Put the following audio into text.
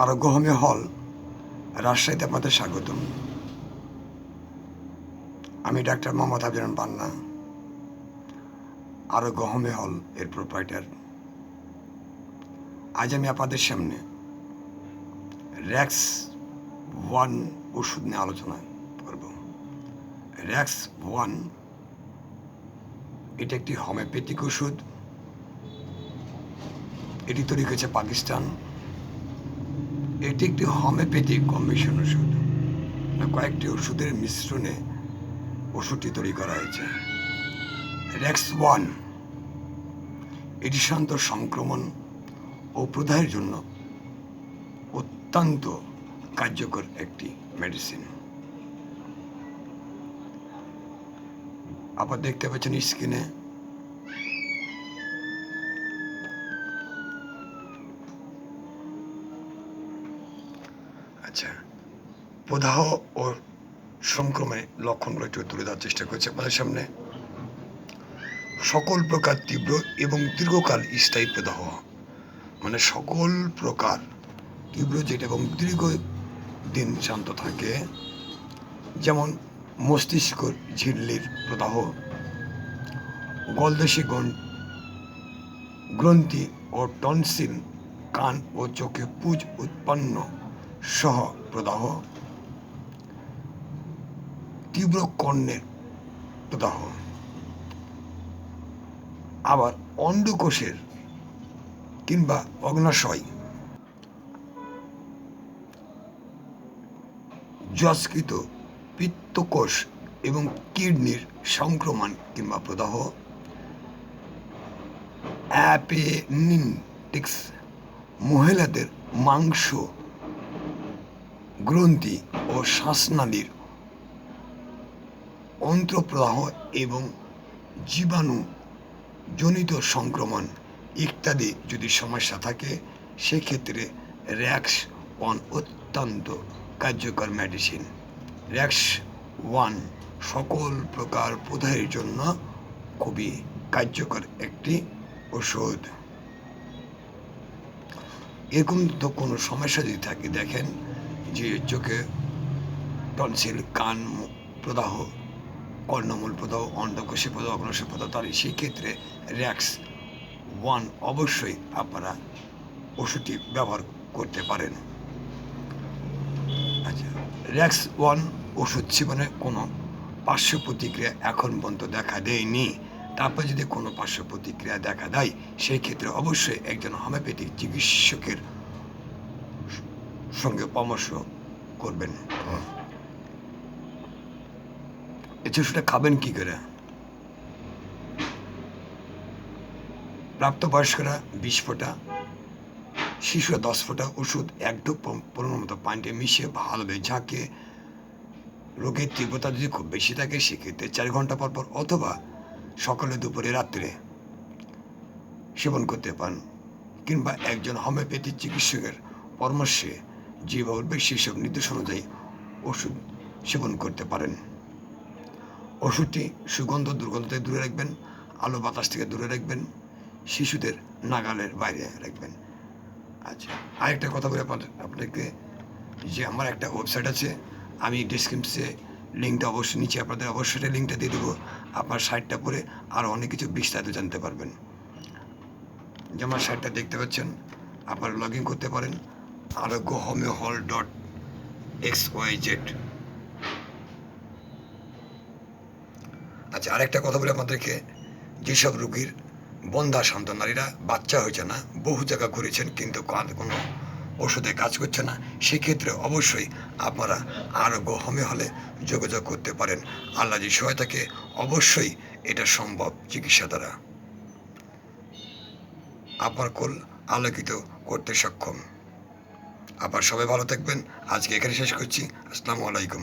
আরোগ্য হোমে হল, রাজশাহীতে আপনাদের স্বাগতম। আমি ডাক্তার মোহাম্মদ হাবিরান পান্না আরোগ্য হোমে হল এর প্রোপ্রাইটার আজ আমি আপনাদের সামনে র্যাক্স ওয়ান ওষুধ নিয়ে আলোচনা করব। র্যাক্স ওয়ান, এটা একটি হোমিওপ্যাথিক ওষুধ। এটি তৈরি করেছে পাকিস্তান। এটি একটি হোমিওপ্যাথিক কম্বিনেশন ওষুধ। মানে কয়েকটি ওষুধের মিশ্রণে ওষুধটি তৈরি করা হয়েছে। রেক্স ওয়ান এটি শান্ত সংক্রমণ ও প্রদাহের জন্য অত্যন্ত কার্যকর একটি মেডিসিন আবার দেখতে পাচ্ছেন স্ক্রিনে আচ্ছা প্রদাহ ও সংক্রমণের লক্ষণগুলো একটু তুলে ধরার চেষ্টা করছি আপনাদের সামনে। সকল প্রকার তীব্র এবং দীর্ঘকাল স্থায়ী প্রদাহ। মানে সকল প্রকার তীব্র যেটা এবং দীর্ঘ দিন শান্ত থাকে। যেমন মস্তিষ্ক ঝিল্লির প্রদাহ গলদেশি গ্রন্থি ও টনসিল কান ও চোখে পুজ উৎপন্ন সহ প্রদাহ, তীব্র কর্ণের প্রদাহ, আবার অন্ডকোষের কিংবা অগ্নাশয় যস্কৃত পিত্তকোষ এবং কিডনির সংক্রমণ কিংবা প্রদাহ অ্যাপেনিটিক্স মহিলাদের মাংস গ্রন্থি ও শ্বাসনালীর অন্ত্রপ্রদাহ এবং জীবাণু জনিত সংক্রমণ ইত্যাদি যদি সমস্যা থাকে, সেক্ষেত্রে র্যাক্স ওয়ান অত্যন্ত কার্যকর মেডিসিন। র্যাক্স ওয়ান সকল প্রকার প্রদাহের জন্য খুবই কার্যকর একটি ওষুধ। এরকম তো কোনো সমস্যা যদি থাকে, দেখেন যে চোখে টনসিল, কান প্রদাহ, কর্ণমূল প্রদাহ অন্ডকোষে প্রদাহ অগ্নসে প্রদাহ তাহলে সেই ক্ষেত্রে র্যাক্স ওয়ান অবশ্যই আপনারা ওষুধটি ব্যবহার করতে পারেন। আচ্ছা র্যাক্স ওয়ান ওষুধ সেবনে কোনো পার্শ্ব প্রতিক্রিয়া এখন পর্যন্ত দেখা দেয়নি। তারপর যদি কোনো পার্শ্ব প্রতিক্রিয়া দেখা দেয়, সেই ক্ষেত্রে অবশ্যই একজন হোমিওপ্যাথিক চিকিৎসকের সঙ্গে পরামর্শ করবেন। এই সেটা খাবেন কি করে? প্রাপ্তবয়স্করা বিশ ফোঁটা শিশুরা দশ ফোঁটা ওষুধ এক ঢোক মতো পানিতে মিশিয়ে ভালোভাবে ঝাঁকে রোগের তীব্রতা যদি খুব বেশি থাকে সেক্ষেত্রে চার ঘণ্টা পর পর অথবা সকালে দুপুরে রাত্রে সেবন করতে পারেন। কিংবা একজন হোমিওপ্যাথি চিকিৎসকের পরামর্শে বলবে সেসব নির্দেশ অনুযায়ী ওষুধ সেবন করতে পারেন। ওষুধটি সুগন্ধ দুর্গন্ধ থেকে দূরে রাখবেন, আলো বাতাস থেকে দূরে রাখবেন, শিশুদের নাগালের বাইরে রাখবেন। আচ্ছা আরেকটা কথা বলে আপনাকে যে আমার একটা ওয়েবসাইট আছে, আমি ডিসক্রিপশনে লিঙ্কটা অবশ্যই নিচে আপনাদের অবশ্যই লিঙ্কটা দিয়ে দেবো। আপনার সাইটটা পরে আরও অনেক কিছু বিস্তারিত জানতে পারবেন। যে আমার সাইটটা দেখতে পাচ্ছেন, আপনারা লগ ইন করতে পারেন। আরোগ্য হোমিও হল ডট এক্স ওয়াই জেড। আচ্ছা আরেকটা কথা বলে আপনাদেরকে। যেসব রুগীর বন্ধা সন্তান নারীরা, বাচ্চা হয়েছে না, বহু জায়গা ঘুরেছেন, কিন্তু কোনো ওষুধে কাজ করছে না, সেক্ষেত্রে অবশ্যই আপনারা আরোগ্য হোমে হলে যোগাযোগ করতে পারেন। আল্লাহ যে সহায়তাকে অবশ্যই এটা সম্ভব চিকিৎসা দ্বারা। আপনার কোল আলোকিত করতে সক্ষম। আবার সবাই ভালো থাকবেন। আজকে এখানে শেষ করছি। আসসালামু আলাইকুম।